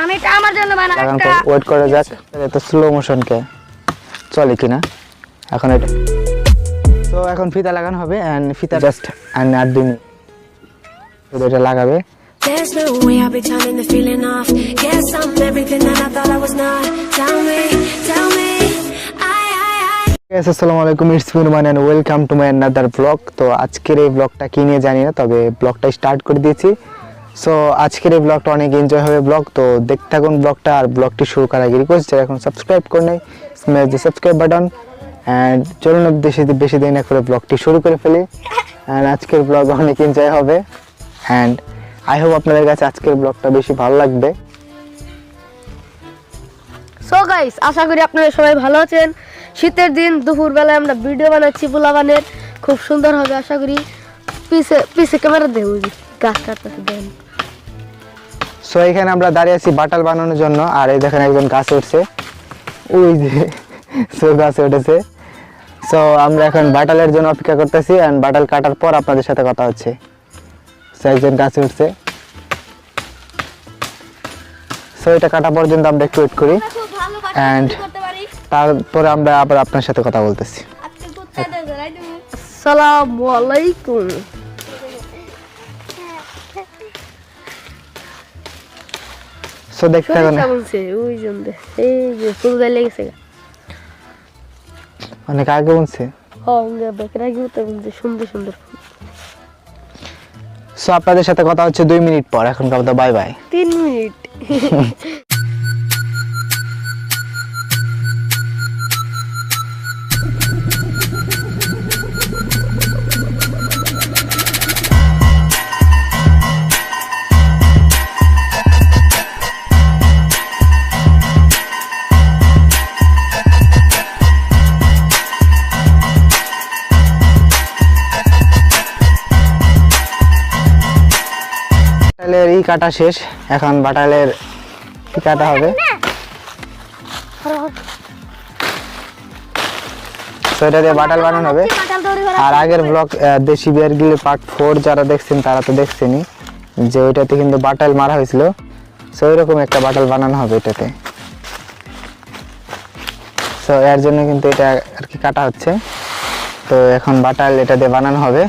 আমি এটা আমার জন্য একটা। ওয়েট করে যাক। এত স্লো মোশন কে চলে কিনা? এখন এটা তো এখন ফিতা লাগানো হবে এন্ড ফিতা জাস্ট এন্ড আর দিন এটা লাগাবে। There's no way I'll be turning the feeling off. Guess I'm everything that I thought I was not. Tell me, tell me, I, I, I. Guys, আসসালামু আলাইকুম it's Mirman and welcome to my another blog তো আজকের এই ব্লগটা কি নিয়ে জানি না তবে ব্লগটা স্টার্ট করে দিয়েছি। সো আজকের এই ব্লগটা অনেক এনজয় হবে ব্লগ তো দেখতে থাকুন ব্লগটা আর ব্লগটি শুরু করার আগে রিকোয়েস্ট যারা এখন সাবস্ক্রাইব করে নেই smash the subscribe button and চলুন বেশি বেশি না করে ব্লগটি শুরু করে ফেলি। অ্যান্ড আজকের ব্লগ অনেক এনজয় হবে। অ্যান্ড আই হোপ আপনাদের কাছে আজকের ব্লগটা বেশি ভালো লাগবে। সো গাইস আশা করি আপনারা সবাই ভালো আছেন। শীতের দিন, দুপুরবেলায় আমরা ভিডিও বানাচ্ছি পোলাবানের খুব সুন্দর হবে, আশা করি। পিছে পিছে ক্যামেরা দেব গাছ কাটতেছে দেন। সো এখানে আমরা দাঁড়িয়ে আছি বাটাল বানানোর জন্য আর এই দেখেন একজন গাছে উঠছে। ওই যে সো গাছে উঠেছে। সো আমরা এখন বাটালের জন্য অপেক্ষা করতেছি অ্যান্ড বাটাল কাটার পর আপনাদের সাথে কথা হচ্ছে। সো একজন গাছে উঠছে। সো এটা কাটা পর্যন্ত আমরা একটু ওয়েট করি। And তারপরে আমরা আবার আপনার সাথে কথা বলতেছি। আসসালামু সো দেখতে থাকুন না। ওই জন্য। এই যে ফুল লেগেছে অনেক আগে বলছে সুন্দর সুন্দর ফুল। সো আপনাদের সাথে কথা হচ্ছে দুই মিনিট পর। এখন কথা বাই বাই। তিন মিনিট। বাটালের ই কাটা শেষ এখন বাটালের ই কাটা হবে? তো এটা দিয়ে বাটাল বানানো হবে। আর আগের ব্লগ দেশি বিয়ার গিলে পার্ট ফোর যারা দেখছেন তারা তো দেখছেনই যে ওইটাতে কিন্তু বাটাল মারা হয়েছিল। সো ওইরকম একটা বাটাল বানানো হবে এটাতে। সো এর জন্য কিন্তু এটা আর কি কাটা হচ্ছে। তো এখন বাটাল এটা দিয়ে বানানো হবে।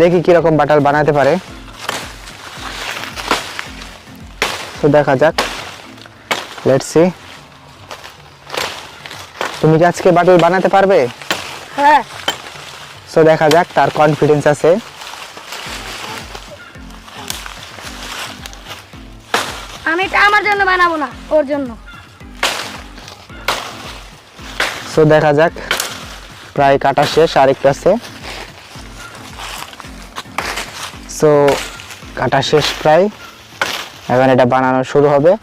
দেখি কীরকম বাটাল বানাতে পারে। তো দেখা যাক। লেটস সি তুমি কি আজকে বাটল বানাতে পারবে? হ্যাঁ। সো দেখা যাক তার কনফিডেন্স আছে। আমি এটা আমার জন্য বানাবো না ওর জন্য। সো দেখা যাক প্রায় কাটা শেষ আরেকটু আছে। সো কাটা শেষ প্রায়। এখন এটা বানানো শুরু হবে।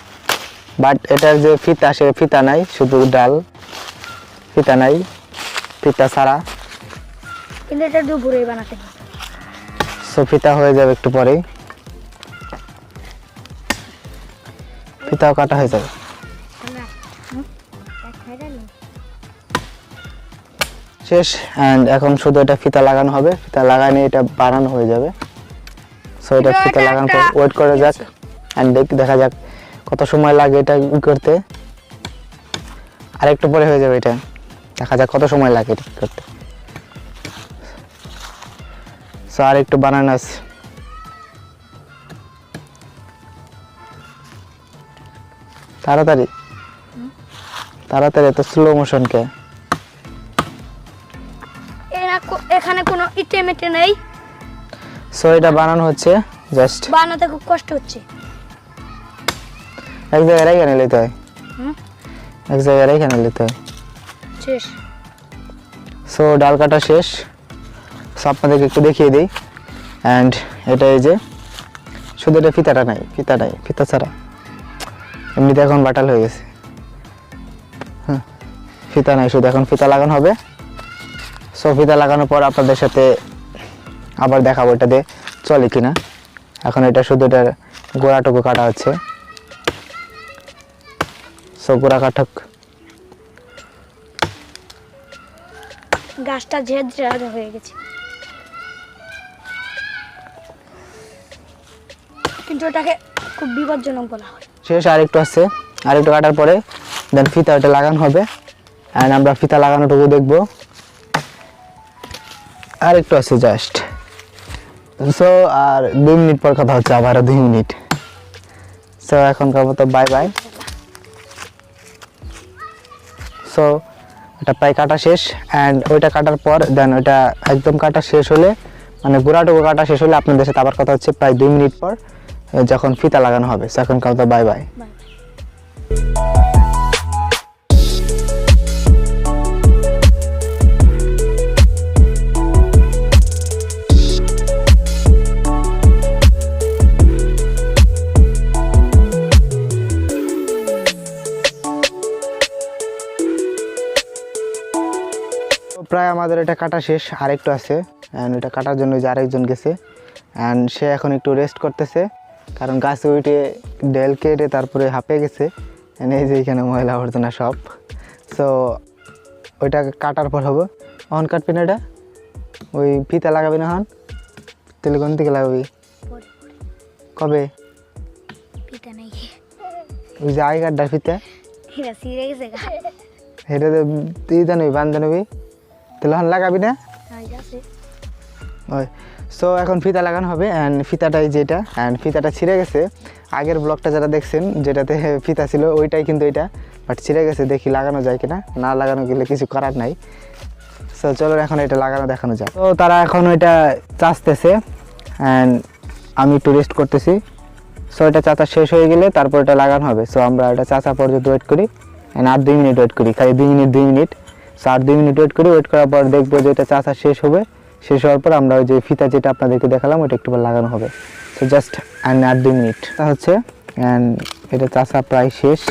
বাট এটার যে ফিতা সে ফিতা নাই শুধু ডাল। ফিতা নাই ফিতা ছাড়া। কিন্তু এটা দুপুরেই বানাতে। সো ফিতা হয়ে যাবে একটু পরেই। ফিতাও কাটা হয়ে যাবে। শেষ। অ্যান্ড এখন শুধু এটা ফিতা লাগানো হবে। ফিতা লাগানো এটা বানানো হয়ে যাবে। সো এটা ফিতা একটা- লাগানো ওয়েট করে যাক। অ্যান্ড দেখা যাক কত সময় লাগে এটা করতে। আর একটু পরে হয়ে যাবে এটা। দেখা যাক কত সময় লাগে এটা করতে। সো আর একটু বানানো আছে তাড়াতাড়ি। তাড়াতাড়ি এত স্লো মোশন কে। এখানে কোনো ইটে মেটে নেই। সো এটা বানানো হচ্ছে জাস্ট বানাতে খুব কষ্ট হচ্ছে। এক জায়গায় রেখে নিতে হয় এক জায়গায় রেখে নিতে হয় শেষ। সো ডাল কাটা শেষ। সো আপনাদেরকে একটু দেখিয়ে দিই। অ্যান্ড এটা এই যে শুধু এটা ফিতাটা নাই ফিতা নাই ফিতা ছাড়া। এমনিতে এখন বাটাল হয়ে গেছে। হ্যাঁ ফিতা নাই শুধু এখন ফিতা লাগানো হবে। সো ফিতা লাগানোর পর আপনাদের সাথে আবার দেখাবো এটা দিয়ে চলে কিনা। এখন এটা শুধু এটার গোড়াটুকু কাটা হচ্ছে। সো গোড়া কাঠক গাছটা ঝেড় ঝেড়ে হয়ে গেছে। কিন্তু এটাকে খুব বিপজ্জনক বলা হয়। শেষ আরেকটু আছে। আরেকটু কাটার পরে দেন ফিতা ওটা লাগানো হবে। অ্যান্ড আমরা ফিতা লাগানোটুকু দেখব। আরেকটু আছে জাস্ট সো আর দুই মিনিট পর কথা হচ্ছে আবারও দুই মিনিট। সো এখনকার মতো বাই বাই সো এটা প্রায় কাটা শেষ অ্যান্ড ওইটা কাটার পর দেন ওইটা একদম কাটা শেষ হলে মানে গোড়াটুকু কাটা শেষ হলে আপনাদের সাথে আবার কথা হচ্ছে প্রায় দুই মিনিট পর, যখন ফিতা লাগানো হবে। সো এখনকার মতো বাই বাই প্রায় আমাদের এটা কাটা শেষ আরেকটু আছে অ্যান্ড এটা কাটার জন্য যে আরেকজন গেছে অ্যান্ড সে এখন একটু রেস্ট করতেছে কারণ গাছে উঠে ডেল কেটে তারপরে হাঁপে গেছে এই যে এখানে ময়লা আবর্জনা সব। সো ওইটা কাটার পর হবে। অন কাটবি না এটা? ওই ফিতা লাগাবি না হন তাহলে কোন থেকে লাগাবি? কবে? ওই যে আই কাটটা ফিতা? এটা হেঁটে তুই জানবি বান্ধ নেবি? তাহলে হন লাগাবি না? ওই সো এখন ফিতা লাগানো হবে অ্যান্ড ফিতাটাই যেটা অ্যান্ড ফিতাটা ছিঁড়ে গেছে। আগের ব্লগটা যারা দেখছেন যেটাতে ফিতা ছিল ওইটাই কিন্তু এটা বাট ছিঁড়ে গেছে দেখি লাগানো যায় কিনা। না লাগানো গেলে কিছু করার নাই। সো চলো এখন এটা লাগানো দেখানো যায় তো তারা এখন ওইটা চাচতেছে অ্যান্ড আমি একটু রেস্ট করতেছি। সো এটা চাচা শেষ হয়ে গেলে তারপর এটা লাগানো হবে। সো আমরা এটা চাচা পর্যন্ত ওয়েট করি অ্যান্ড আর দুই মিনিট ওয়েট করি খালি দুই মিনিট দুই মিনিট। আর দুই মিনিট ওয়েট করি ওয়েট করার পর দেখব যে এটা চাচা শেষ হবে। শেষ হওয়ার পর আমরা ওই যে ফিতা যেটা আপনাদেরকে দেখালাম ওটা একটু পর লাগানো হবে। সো জাস্ট অ্যান্ড আর দুই মিনিট। তা হচ্ছে অ্যান্ড এটা চাচা প্রায় শেষ।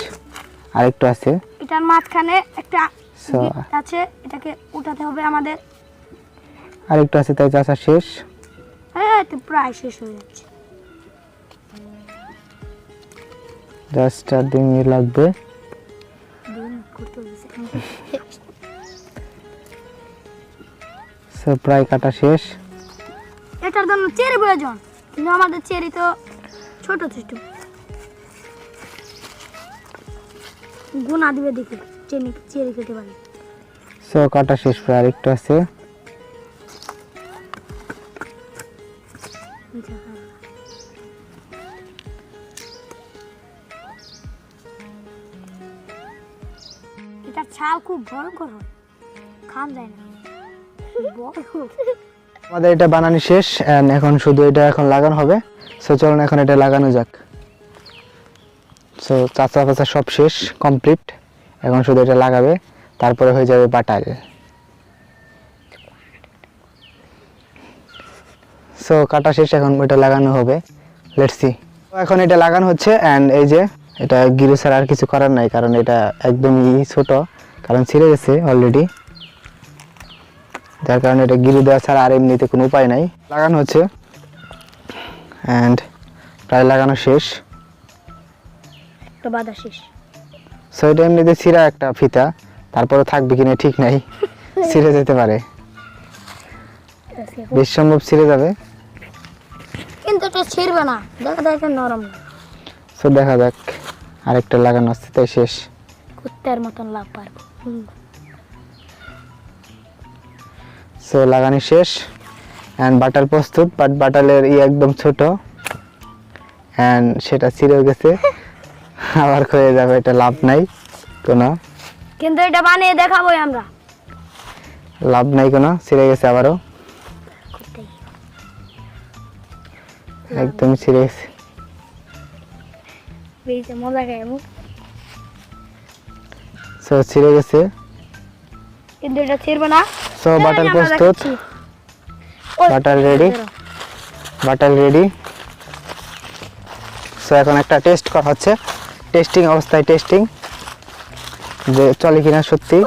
আরেকটু আছে। এটার মাঝখানে একটা আছে এটাকে উঠাতে হবে আমাদের। আরেকটু আছে তাই চাচা শেষ। হ্যাঁ তো প্রায় শেষ হয়ে যাচ্ছে। জাস্ট আর দুই মিনিট লাগবে। প্রায় কাটা শেষ। এটার জন্য চেরি প্রয়োজন। কিন্তু আমাদের চেরি তো ছোট ছোট। গুণা দিবে দেখে চেনি চেরি খেতে পারি। সো কাটা শেষ প্রায় আরেকটু আছে। এটার ছাল খুব ভয়ঙ্কর হয় খান যায় না। আমাদের এটা বানানো শেষ এখন শুধু এটা এখন লাগানো হবে। সো চলুন এখন এটা লাগানো যাক। সো চাচা পাচা সব শেষ কমপ্লিট এখন শুধু এটা লাগাবে, তারপরে হয়ে যাবে বাটাল সো কাটা শেষ, এখন ওইটা লাগানো হবে। লেটস এখন এটা লাগানো হচ্ছে অ্যান্ড এই যে, এটা গিরু ছাড়া আর কিছু করার নাই, কারণ এটা একদমই ছোট, কারণ ছিঁড়ে গেছে অলরেডি যার কারণে এটা গিরু দেওয়া ছাড়া আর এমনিতে কোনো উপায় নাই। লাগানো হচ্ছে। অ্যান্ড প্রায় লাগানো শেষ। বাধা শেষ। সো এটা এমনিতে ছিঁড়া একটা ফিতা। তারপরে থাকবে কিনা ঠিক নাই। ছিঁড়ে যেতে পারে। বেশ সম্ভব ছিঁড়ে যাবে। কিন্তু এটা ছিড়বে না। দেখা যায় এটা নরম সো দেখা যাক। আরেকটা লাগানো আছে তাই শেষ। কুত্তার মতন লাভ পারব সো লাগানি শেষ অ্যান্ড বাটাল প্রস্তুত বাট বাটালের ই একদম ছোট অ্যান্ড সেটা ছিঁড়ে গেছে। আবার হয়ে যাবে এটা লাভ নাই কোনো। কিন্তু এটা বানিয়ে দেখাবো আমরা। লাভ নাই কোনো ছিঁড়ে গেছে আবারও। একদম ছিঁড়ে গেছে। মজা সো ছিঁড়ে গেছে। কিন্তু এটা ছিড়বে না। সো বাটাল আমরা প্রস্তুত। বাটাল রেডি। বাটাল রেডি সো এখন একটা টেস্ট করা হচ্ছে। টেস্টিং অবস্থায় টেস্টিং যে চলে কিনা সত্যি।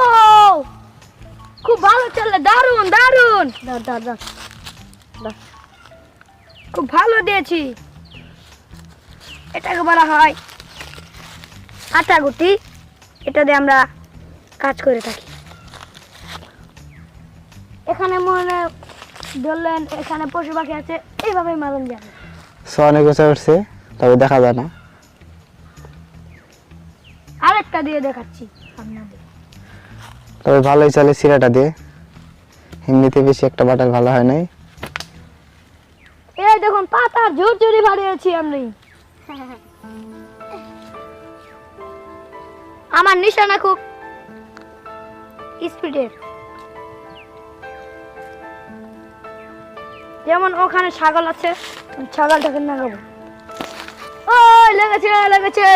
খুব ভালো চলে দারুণ দারুণ দার দার দার দার। খুব ভালো দিয়েছি। এটাকে বলা হয় আটা গুটি এটা দিয়ে আমরা কাজ করে থাকি। এখানে মনে ধরলেন এখানে পশু পাখি আছে এইভাবেই মালন যাবে সো অনেক বছর উঠছে তবে দেখা যায় না। আরেকটা দিয়ে দেখাচ্ছি আপনাদের। তবে ভালোই চলে সিরাটা দিয়ে। এমনিতে বেশি একটা বাটার ভালো হয় নাই। এই দেখুন পাতা জোর জোরে বাড়িয়েছি আমি। আমার নিশানা খুব স্পিডের। যেমন ওখানে ছাগল আছে ছাগলটাকে নাগাবো ও লেগেছে লেগেছে।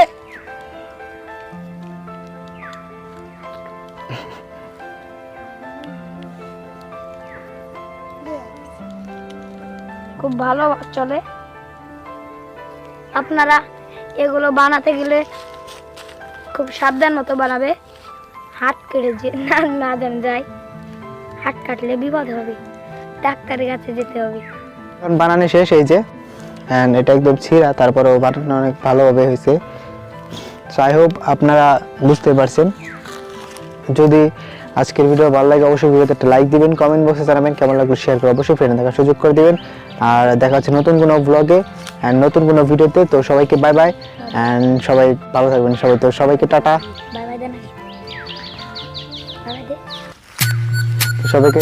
খুব ভালো চলে। আপনারা এগুলো বানাতে গেলে খুব সাবধান মতো বানাবে। হাত কেটে যে না না যেন যায়। হাত কাটলে বিপদ হবে। ডাক্তারের কাছে যেতে হবে। এখন বানানো শেষ এই যে অ্যান্ড এটা একদম ছিঁড়া তারপরেও বানানো অনেক ভালোভাবে হয়েছে। সো আই হোপ আপনারা বুঝতে পারছেন। যদি আজকের ভিডিও ভালো লাগে অবশ্যই ভিডিওতে একটা লাইক দিবেন কমেন্ট বক্সে জানাবেন কেমন লাগবে শেয়ার করে অবশ্যই ফ্রেন্ড দেখার সুযোগ করে দিবেন। আর দেখা হচ্ছে নতুন কোনো ব্লগে অ্যান্ড নতুন কোনো ভিডিওতে তো সবাইকে বাই বাই অ্যান্ড সবাই ভালো থাকবেন সবাই। তো সবাইকে টাটা। সবাইকে